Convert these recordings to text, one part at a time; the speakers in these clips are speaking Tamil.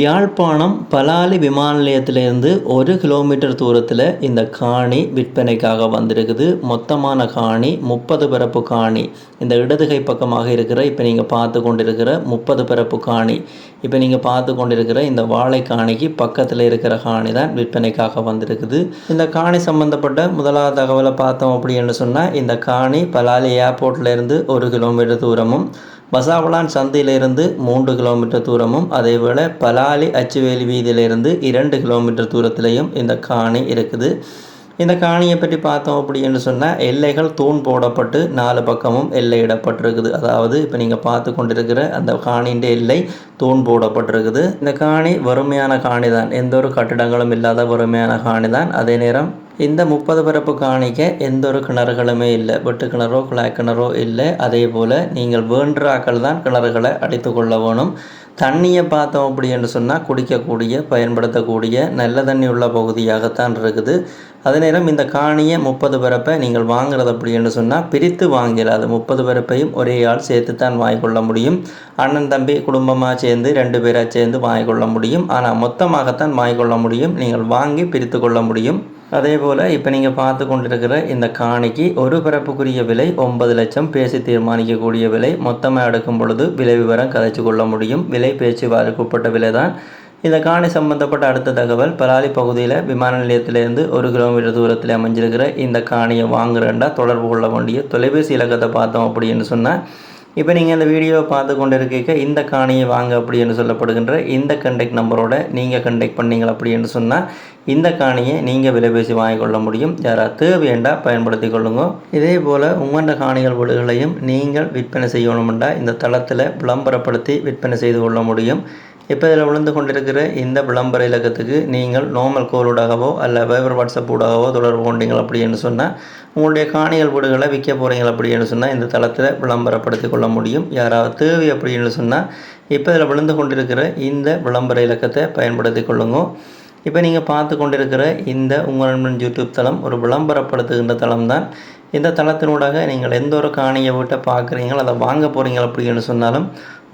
யாழ்ப்பாணம் பலாலி விமான நிலையத்திலேருந்து ஒரு கிலோமீட்டர் தூரத்தில் இந்த காணி விற்பனைக்காக வந்திருக்குது. மொத்தமான காணி முப்பது பிறப்பு காணி. இந்த இடதுகை பக்கமாக இருக்கிற இப்போ நீங்கள் பார்த்து கொண்டிருக்கிற முப்பது பிறப்பு காணி. இப்போ நீங்கள் பார்த்து கொண்டிருக்கிற இந்த வாழை காணிக்கு பக்கத்தில் இருக்கிற காணி தான் விற்பனைக்காக வந்திருக்குது. இந்த காணி சம்பந்தப்பட்ட முதலாவது தகவலை பார்த்தோம் அப்படின்னு சொன்னால் இந்த காணி பலாலி ஏர்போர்ட்லேருந்து ஒரு கிலோமீட்டர் தூரமும் பசாவளான் சந்தையிலிருந்து மூன்று கிலோமீட்டர் தூரமும் அதேபோல் பலாலி அச்சுவேலி வீதியிலிருந்து இரண்டு கிலோமீட்டர் தூரத்திலையும் இந்த காணி இருக்குது. இந்த காணியை பற்றி பார்த்தோம் அப்படின்னு சொன்னால் எல்லைகள் தூண் போடப்பட்டு நாலு பக்கமும் எல்லையிடப்பட்டிருக்குது அதாவது இப்போ நீங்கள் பார்த்து கொண்டிருக்கிற அந்த காணியின் எல்லை தூண் போடப்பட்டிருக்குது. இந்த காணி வறுமையான காணி தான் எந்த ஒரு கட்டிடங்களும் இல்லாத வறுமையான காணி தான் அதே நேரம் இந்த முப்பது பரப்பு காணிக்க எந்த ஒரு கிணறுகளுமே இல்லை. வெட்டு கிணறோ குழாய் கிணறோ இல்லை. அதே போல் நீங்கள் வேண்டாக்கள் தான் கிணறுகளை அடித்து கொள்ள வேணும். தண்ணியை பார்த்தோம் அப்படின்னு சொன்னால் குடிக்கக்கூடிய பயன்படுத்தக்கூடிய நல்ல தண்ணி உள்ள பகுதியாகத்தான் இருக்குது. அதே நேரம் இந்த காணியை முப்பது பரப்பை நீங்கள் வாங்குறது அப்படின்னு சொன்னால் பிரித்து வாங்கிடாது முப்பது பரப்பையும் ஒரே ஆள் சேர்த்து தான் வாங்கிக்கொள்ள முடியும். அண்ணன் தம்பி குடும்பமாக சேர்ந்து ரெண்டு பேராக சேர்ந்து வாங்கிக்கொள்ள முடியும். ஆனால் மொத்தமாகத்தான் வாங்கிக்கொள்ள முடியும். நீங்கள் வாங்கி பிரித்து கொள்ள முடியும். அதே போல் இப்போ நீங்கள் பார்த்து கொண்டிருக்கிற இந்த காணிக்கு ஒரு பிறப்புக்குரிய விலை ஒன்பது லட்சம். பேசி தீர்மானிக்கக்கூடிய விலை. மொத்தமாக எடுக்கும் பொழுது விலை விவரம் கதைச்சு கொள்ள முடியும். விலை பேச்சு வாருக்குட்பட்ட விலை தான் இந்த காணி சம்பந்தப்பட்ட அடுத்த தகவல் பலாலி பகுதியில் விமான நிலையத்திலேருந்து ஒரு கிலோமீட்டர் தூரத்தில் அமைஞ்சிருக்கிற இந்த காணியை வாங்குறேன்டா தொடர்பு கொள்ள வேண்டிய தொலைபேசி இலக்கத்தை பார்த்தோம் அப்படின்னு சொன்னால் இப்போ நீங்கள் இந்த வீடியோவை பார்த்து கொண்டு இருக்க இந்த காணியை வாங்க அப்படி என்று சொல்லப்படுகின்ற இந்த கண்டெக்ட் நம்பரோட நீங்கள் கண்டெக்ட் பண்ணீங்க அப்படின்னு சொன்னால் இந்த காணியை நீங்கள் விலை பேசி வாங்கிக்கொள்ள முடியும். யாராவது தேவையண்டா பயன்படுத்தி கொள்ளுங்க. இதே போல் உங்களோட காணிகள் வீடுகளையும் நீங்கள் விற்பனை செய்யணுமெண்டா இந்த தளத்தில் விளம்பரப்படுத்தி விற்பனை செய்து கொள்ள முடியும். இப்போ இதில் விழுந்து கொண்டிருக்கிற இந்த விளம்பர இலக்கத்துக்கு நீங்கள் நார்மல் கோலூடாகவோ அல்ல வைபர் வாட்ஸ்அப் ஊடாகவோ தொடர்பு கொண்டீங்க அப்படின்னு சொன்னால் உங்களுடைய காணிகள் வீடுகளை விற்க போகிறீங்க அப்படின்னு சொன்னால் இந்த தளத்தில் விளம்பரப்படுத்தி கொள்ள முடியும். யாராவது தேவை அப்படின்னு சொன்னால் இப்போ இதில் விழுந்து கொண்டிருக்கிற இந்த விளம்பர இலக்கத்தை பயன்படுத்தி கொள்ளுங்க. இப்போ நீங்கள் பார்த்து கொண்டிருக்கிற இந்த உங்கள் நண்பன் யூடியூப் தளம் ஒரு விளம்பரப்படுத்துகின்ற தளம் தான் இந்த தளத்தினூடாக நீங்கள் எந்த ஒரு காணியை வீட்டை பார்க்குறீங்களோ அதை வாங்க போகிறீங்க அப்படின்னு சொன்னாலும்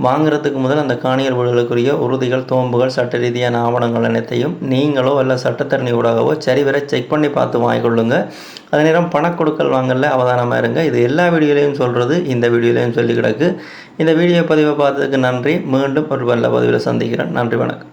வாங்குறதுக்கு முதல் அந்த காணியல் வீடுகளுக்குரிய உறுதிகள் தோம்புகள் சட்ட ரீதியான ஆவணங்கள் அனைத்தையும் நீங்களோ அல்ல சட்டத்தரணி ஊடாகவோ சரிவர செக் பண்ணி பார்த்து வாங்கிக்கொள்ளுங்க. அதே நேரம் பணக்கொடுக்கல் வாங்கல அவதானமாக இருங்க. இது எல்லா வீடியோலையும் சொல்கிறது இந்த வீடியோலையும் சொல்லி கிடக்கு இந்த வீடியோ பதிவை பார்த்ததுக்கு நன்றி. மீண்டும் ஒரு நல்ல பதிவில் சந்திக்கிறேன். நன்றி வணக்கம்.